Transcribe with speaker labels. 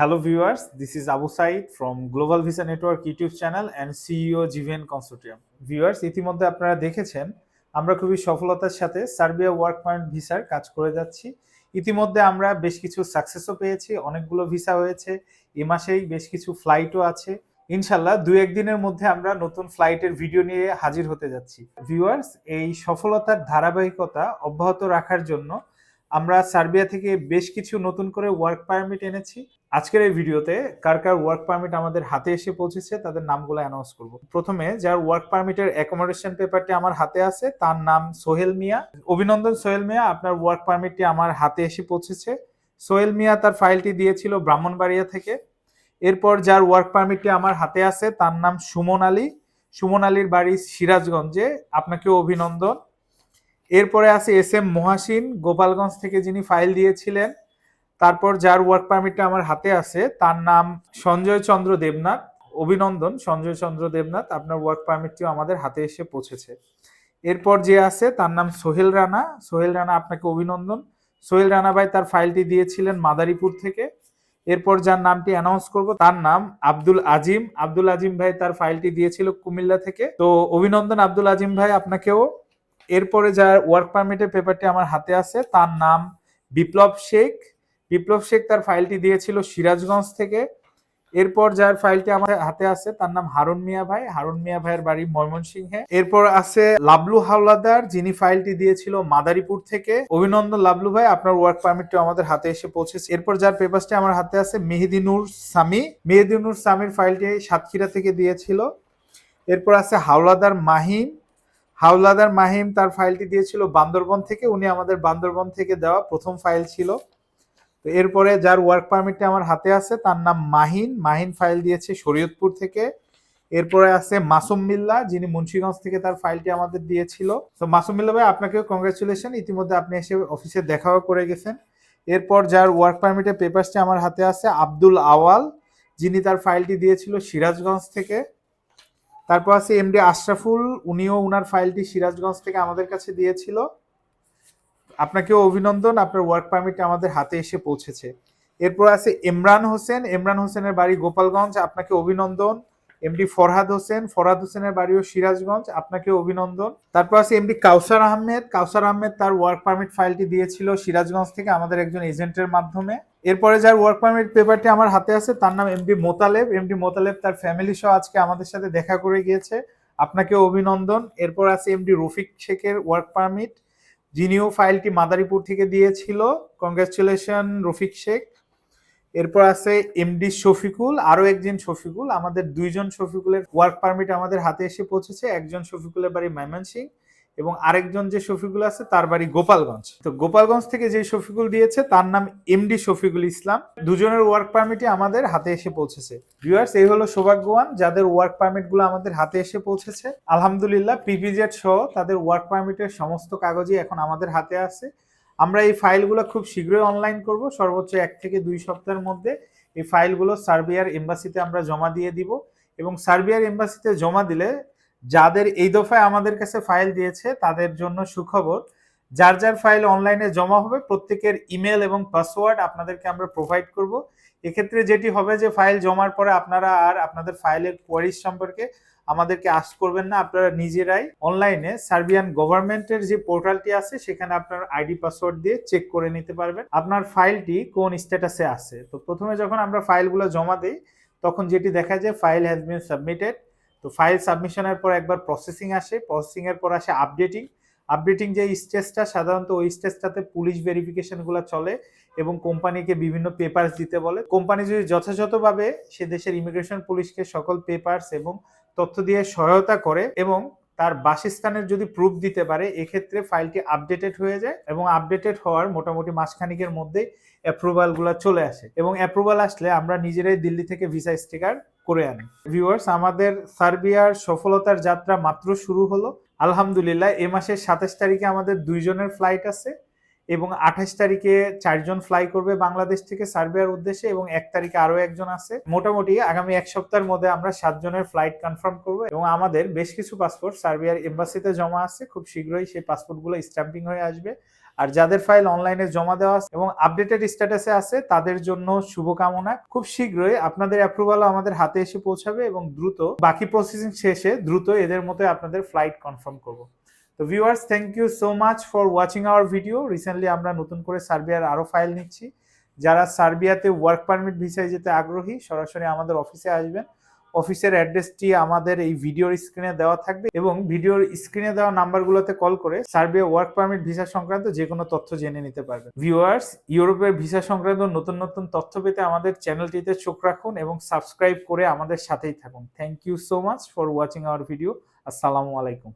Speaker 1: Hello viewers, this is Abu Said from Global Visa Network YouTube channel and CEO GVN Consortium. Viewers, ইতিমধ্যে আপনারা দেখেছেন আমরা খুবই সফলতার সাথে সার্বিয়া ওয়ার্ক পয়েন্ট ভিসার কাজ করে যাচ্ছি। ইতিমধ্যে আমরা বেশ কিছু সাকসেসও পেয়েছি অনেকগুলো ভিসা হয়েছে এ মাসেই বেশ কিছু ফ্লাইটও আছে। ইনশাল্লাহ দু একদিনের মধ্যে আমরা নতুন ফ্লাইটের ভিডিও নিয়ে হাজির হতে যাচ্ছি। ভিউয়ার্স এই সফলতার ধারাবাহিকতা অব্যাহত রাখার জন্য আমরা সার্বিয়া থেকে বেশ কিছু নতুন করে ওয়ার্ক পারমিট এনেছি। আজকের এই ভিডিওতে কার কার ওয়ার্ক পারমিট আমাদের হাতে এসে পৌঁছেছে তাদের নামগুলো অ্যানাউন্স করব। প্রথমে যার ওয়ার্ক পারমিটের অ্যাকোমোডেশন পেপারটি আমার হাতে আছে, তার নাম সোহেল মিয়া। অভিনন্দন সোহেল মিয়া, আপনার ওয়ার্ক পারমিটটি আমার হাতে এসে পৌঁছেছে। সোহেল মিয়া তার ফাইলটি দিয়েছিল ব্রাহ্মণবাড়িয়া থেকে। এরপর যার ওয়ার্ক পারমিটটি আমার হাতে আছে, তার নাম সুমন আলী। সুমন আলীর বাড়ি সিরাজগঞ্জে। আপনাকে অভিনন্দন। এরপরে আছে এস এম মহাসিন, গোপালগঞ্জ থেকে যিনি ফাইল দিয়েছিলেন। তারপর যার ওয়ার্ক পারমিটটা আমার হাতে আছে, তার নাম সঞ্জয় চন্দ্র দেবনাথ, অভিনন্দন, সঞ্জয় চন্দ্র দেবনাথ, আপনার ওয়ার্ক পারমিটটিও আমাদের হাতে এসে পৌঁছেছে। এরপর যে আছে, তার নাম সোহেল রানা। সোহেল রানা আপনাকে অভিনন্দন। সোহেল রানা ভাই তার ফাইলটি দিয়েছিলেন মাদারীপুর থেকে। এরপর যার নামটি অ্যানাউন্স করব, তার নাম আব্দুল আজিম। আব্দুল আজিম ভাই তার ফাইলটি দিয়েছিল কুমিল্লা থেকে। তো অভিনন্দন আব্দুল আজিম ভাই আপনাকেও। এরপরে যার ওয়ার্ক পারমিটের পেপারটি আমার হাতে আছে, তার নাম বিপ্লব শেখ। বিপ্লব শেখ তার ফাইলটি দিয়েছিল সিরাজগঞ্জ থেকে। এরপর যার ফাইলটি আমার হাতে আছে, তার নাম হারুন মিয়া ভাই। হারুন মিয়া ভাইয়ের বাড়ি ময়মনসিংহে। এরপর আছে লাবলু হাওলাদার, যিনি ফাইলটি দিয়েছিল মাদারীপুর থেকে। অভিনন্দন লাবলু ভাই, আপনার ওয়ার্ক পারমিটটি আমাদের হাতে এসে পৌঁছেছে। এরপর যার পেপারটি আমার হাতে আছে মেহেদিনুর সামি মেহেদিনুর সামির ফাইলটি সাতক্ষীরা থেকে দিয়েছিল। এরপর আছে হাওলাদার মাহিম হাওলাদার মাহিম তার ফাইলটি দিয়েছিল বান্দরবন থেকে। উনি আমাদের বান্দরবন থেকে দেওয়া প্রথম ফাইল ছিল। তো এরপরে যার ওয়ার্ক পারমিটটি আমার হাতে আছে, তার নাম মাহিন। মাহিন ফাইল দিয়েছে শরীয়তপুর থেকে। এরপরে আছে মাসুম মিল্লা, যিনি মুন্সিগঞ্জ থেকে তার ফাইলটি আমাদের দিয়েছিল। তো মাসুম মিল্লা ভাই, আপনাকেও কংগ্রেচুলেশন ইতিমধ্যে আপনি এসে অফিসে দেখাও করে গেছেন। এরপর যার ওয়ার্ক পারমিটের পেপারসটি আমার হাতে আছে, আব্দুল আওয়াল, যিনি তার ফাইলটি দিয়েছিল সিরাজগঞ্জ থেকে। তারপর আছে এমডি আশরাফুল, উনিও উনার ফাইলটি সিরাজগঞ্জ থেকে আমাদের কাছে দিয়েছিল। আপনাকেও অভিনন্দন, আপনার ওয়ার্ক পারমিট আমাদের হাতে এসে পৌঁছেছে। এরপর আছে ইমরান হোসেন, ইমরান হোসেনের বাড়ি গোপালগঞ্জ, আপনাকে অভিনন্দন। এমডি ফরহাদ হোসেন, ফরহাদ হোসেনের বাড়িও সিরাজগঞ্জ আপনাকে অভিনন্দন। তারপর আছে এমডি কাউসার আহমেদ কাউসার আহমেদ তার ওয়ার্ক পারমিট ফাইলটি দিয়েছিল সিরাজগঞ্জ থেকে আমাদের একজন এজেন্টের মাধ্যমে। এরপরে যার ওয়ার্ক পারমিট পেপারটি আমার হাতে আছে, তার নাম এমডি মোতালেব। এমডি মোতালেব তার ফ্যামিলি সহ আজকে আমাদের সাথে দেখা করে গিয়েছে। আপনাকে অভিনন্দন। এরপর আছে এমডি রফিক শেখের ওয়ার্ক পারমিট যিনিও ফাইলটি মাদারীপুর থেকে দিয়েছিল। কংগ্রেচুলেশন রফিক শেখ। এরপর আছে এমডি শফিকুল, আরও একজন শফিকুল। আমাদের দুইজন শফিকুলের ওয়ার্ক পারমিট আমাদের হাতে এসে পৌঁছেছে। একজন শফিকুলের বাড়ি ময়মনসিং এবং আরেকজন যে শফিকুল আছে, তার বাড়ি গোপালগঞ্জ। তো গোপালগঞ্জ থেকে যে শফিকুল দিয়েছে, তার নাম এমডি শফিকুল ইসলাম। দুজনের ওয়ার্ক পারমিটই আমাদের হাতে এসে পৌঁছেছে। ভিউয়ার্স এই হলো সৌভাগ্যবান, যাদের ওয়ার্ক পারমিটগুলো আমাদের হাতে এসে পৌঁছেছে। আলহামদুলিল্লাহ পিপিজেড সহ তাদের ওয়ার্ক পারমিটের সমস্ত কাগজই এখন আমাদের হাতে আছে। আমরা এই ফাইলগুলো খুব শীঘ্রই অনলাইন করব। সর্বোচ্চ এক থেকে দুই সপ্তাহের মধ্যে এই ফাইলগুলো সার্বিয়ার এম্বাসিতে আমরা জমা দিয়ে দিব। এবং সার্বিয়ার এম্বাসিতে জমা দিলে যাদের এই দফায় আমাদের কাছে ফাইল দিয়েছে, তাদের জন্য সুখবর, যার যার ফাইল অনলাইনে জমা হবে, প্রত্যেকের ইমেল এবং পাসওয়ার্ড আপনাদেরকে আমরা প্রোভাইড করব। এক্ষেত্রে যেটি হবে যে ফাইল জমার পরে আপনারা আর আপনাদের ফাইলের কোয়ারিজ সম্পর্কে আমাদেরকে আস করবেন না, আপনারা নিজেরাই অনলাইনে সার্বিয়ান গভর্নমেন্টের যে পোর্টালটি আছে, সেখানে আপনার আইডি পাসওয়ার্ড দিয়ে চেক করে নিতে পারবেন আপনার ফাইলটি কোন স্ট্যাটাসে আছে। তো প্রথমে যখন আমরা ফাইলগুলো জমা দিই, তখন যেটি দেখা যায় ফাইল হ্যাজ বিন সাবমিটেড তো ফাইল সাবমিশনের পর একবার প্রসেসিং আসে প্রসেসিং এর পর আসে আপডেটিং আপডেটিং যে স্টেজটা সাধারণত ওই স্টেজটাতে পুলিশ ভেরিফিকেশনগুলো চলে এবং কোম্পানিকে বিভিন্ন পেপার্স দিতে বলে। কোম্পানি যদি যথাযথভাবে সে দেশের ইমিগ্রেশন পুলিশকে সকল পেপার্স এবং তথ্য দিয়ে সহায়তা করে এবং তার বাসস্থানের যদি প্রুফ দিতে পারে, এক্ষেত্রে ফাইলটি আপডেটেড হয়ে যায় এবং আপডেটেড হওয়ার মোটামুটি মাসখানিকের মধ্যেই অ্যাপ্রুভালগুলো চলে আসে এবং অ্যাপ্রুভাল আসলে আমরা নিজেরাই দিল্লি থেকে ভিসা স্টিকার করে আনি। ভিউয়ার্স আমাদের সার্বিয়ার সফলতার যাত্রা মাত্র শুরু হলো। আলহামদুলিল্লাহ, এ মাসের সাতাশ তারিখে আমাদের দুইজনের ফ্লাইট আছে। এবং আঠাশ তারিখে চারজন ফ্লাই করবে বাংলাদেশ থেকে সার্বিয়ার উদ্দেশ্যে এবং এক তারিখে আরও একজন আছে। মোটামুটি আগামী এক সপ্তাহের মধ্যে আমরা সাতজনের ফ্লাইট কনফার্ম করব এবং আমাদের বেশ কিছু পাসপোর্ট সার্বিয়ার এম্বাসিতে জমা আছে। খুব শীঘ্রই সেই পাসপোর্টগুলো স্ট্যাম্পিং হয়ে আসবে। আর যাদের ফাইল অনলাইনে জমা দেওয়া আছে এবং আপডেটেড স্ট্যাটাসে আছে, তাদের জন্য শুভকামনা। খুব শীঘ্রই আপনাদের অ্যাপ্রুভালও আমাদের হাতে এসে পৌঁছাবে এবং দ্রুত বাকি প্রসেসিং শেষে দ্রুত এদের মতো আপনাদের ফ্লাইট কনফার্ম করব। তো viewers thank you so much for watching our video recently আমরা নতুন করে সার্বিয়ার আরও ফাইল নিচ্ছি। যারা সার্বিয়াতে ওয়ার্ক পারমিট ভিসায় যেতে আগ্রহী, সরাসরি আমাদের অফিসে আসবেন। অফিসের অ্যাড্রেসটি আমাদের এই ভিডিওর স্ক্রিনে দেওয়া থাকবে এবং ভিডিওর স্ক্রিনে দেওয়া নাম্বারগুলোতে কল করে সার্বিয়া ওয়ার্ক পারমিট ভিসা সংক্রান্ত যে কোনো তথ্য জেনে নিতে পারবেন। ভিউয়ার্স ইউরোপের ভিসা সংক্রান্ত নতুন নতুন তথ্য পেতে আমাদের চ্যানেলটিতে চোখ রাখুন এবং সাবস্ক্রাইব করে আমাদের সাথেই থাকুন। Thank you so much for watching our video আসসালামু আলাইকুম